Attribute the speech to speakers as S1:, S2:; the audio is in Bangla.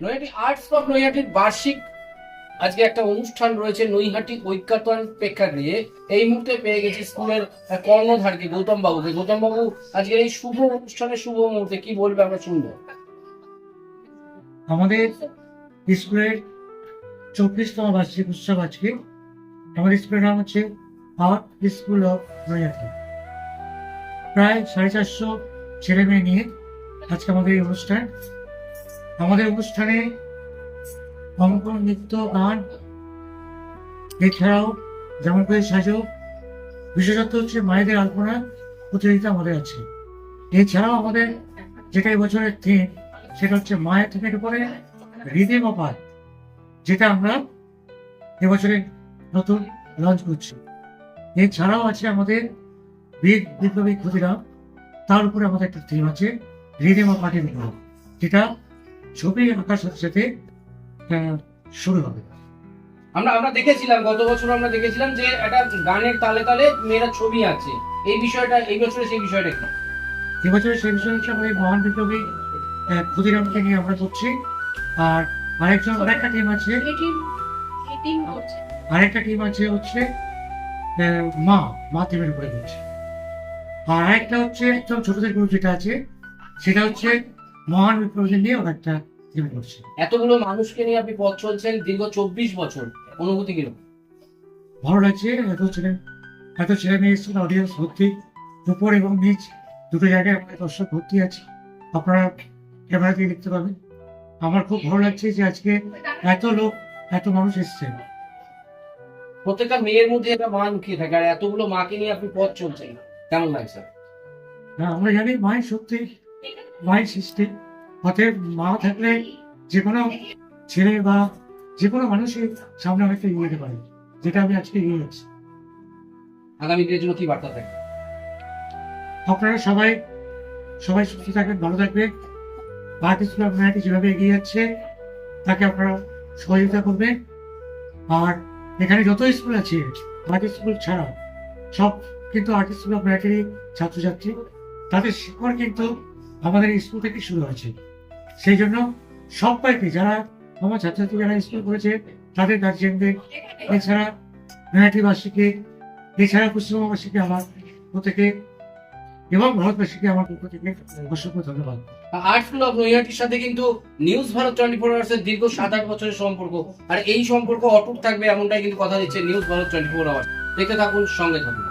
S1: নৈহাটি আর্টস ক্লাব নৈহাটির বার্ষিক আজকে একটা অনুষ্ঠান রয়েছে নৈহাটি ঐক্যতন প্রেক্ষাগৃহে। এই মুহূর্তে পেয়ে গেছি স্কুলের কর্ণধারকে গৌতম বাবুকে গৌতম বাবু আজকের এই শুভ অনুষ্ঠানের শুভ মুহূর্তে কি বলবে আমরা শুনব?
S2: আমাদের স্কুলের চব্বিশতম বার্ষিক উৎসব আজকে। আমাদের স্কুলের নাম হচ্ছে আর্ট স্কুল অফ নৈহাটি প্রায় সাড়ে চারশো ছেলে মেয়ে নিয়ে আজকে আমাদের এই অনুষ্ঠান আমাদের অনুষ্ঠানে অঙ্কন নৃত্য, গান, এছাড়াও যেমন করে সাজো, বিশেষত হচ্ছে মায়েদের আলপনা প্রতিযোগিতা আমাদের আছে। এছাড়াও আমাদের যেটা এবছরের থিম সেটা হচ্ছে মায়ের থিমের উপরে অফ আর্ট যেটা আমরা এবছরে নতুন লঞ্চ করছি। এছাড়াও আছে আমাদের বীর বিপ্লবী ক্ষুদিরাম, তার উপরে আমাদের একটা থিম আছে অফ আর্টের উপর, যেটা ছবি আঁকার সাথে সাথে আহ, শুরু হবে।
S1: আমরা আমরা দেখেছিলাম গত বছর আমরা দেখেছিলাম যে একটা গানের তালে তালে মেয়েরা ছবি আছে এই বিষয়টা এই বছরে সেই বিষয়টা কি?
S2: এবছরে সেই বিষয় হচ্ছে আমাদের মহান বিপ্লবী আহ, ক্ষুদিরামকে নিয়ে আমরা করছি। আর আরেকজন আরেকটা টিম আছে। আরেকটা টিম আছে হচ্ছে মা মা টিমের উপরে করছে। আর আরেকটা হচ্ছে একদম ছোটদের গ্রুপ যেটা আছে সেটা হচ্ছে মহান বিপ্লবীদের নিয়ে ওরা একটা করছে।
S1: এতগুলো মানুষকে নিয়ে আপনি পথ চলছেন দীর্ঘ চব্বিশ বছর। অনুভূতি কীরকম
S2: ভালো লাগছে এত ছেলে এত ছেলে মেয়ে এসেছেন অডিয়েন্স ভর্তি। উপর এবং নিচ দুটো জায়গায় আমাদের দর্শক ভর্তি আছে। আপনারা ক্যামেরা দিয়ে দেখতে পাবেন। আমার খুব ভালো লাগছে যে আজকে এত লোক এত মানুষ এসছেন
S1: প্রত্যেকটা মেয়ের মধ্যে একটা মা লুকিয়ে থাকে আর এতগুলো মাকে নিয়ে আপনি পথ চলছেন কেমন লাগছে?
S2: হ্যাঁ, আমরা জানি মায়ের শক্তি মায়ের সৃষ্টি। অতএব মা থাকলে যে কোনো ছেলে বা যে কোনো মানুষই সামনে অনেকটা এগিয়ে যেতে পারে যেটা আমি আজকে এগিয়ে যাচ্ছি।
S1: আগামী দিনের জন্য কি বার্তা থাকে
S2: আপনারা সবাই সবাই সুস্থ থাকবেন ভালো থাকবেন। আর্টিস্ট ক্লাব নয়াটি যেভাবে এগিয়ে যাচ্ছে তাকে আপনারা সহযোগিতা করবেন। আর এখানে যত স্কুল আছে আর্টিস্ট স্কুল ছাড়া সব কিন্তু আর্টিস্ট ক্লাব নয়াটিরই ছাত্রছাত্রী তাদের শিক্ষণ কিন্তু আমাদের স্কুল থেকে শুরু হয়েছে। সেই জন্য সবাইকে যারা আমার ছাত্রছাত্রী যারা স্কুল করেছে, তাদের গার্জিয়ানদের এছাড়া নয়াটিবাসীকে এছাড়া পশ্চিমবঙ্গবাসীকে আমার প্রত্যেকে এবং ভারতবাসীকে আমার পক্ষ থেকে অসংখ্য ধন্যবাদ।
S1: আর্টস ক্লাব নৈহাটির সাথে কিন্তু নিউজ ভারত টোয়েন্টি ফোর আওয়ার্সের দীর্ঘ সাত আট বছরের সম্পর্ক। আর এই সম্পর্ক অটুট থাকবে এমনটাই কিন্তু কথা দিচ্ছে news Bharat twenty four hours দেখতে থাকুন, সঙ্গে থাকুন।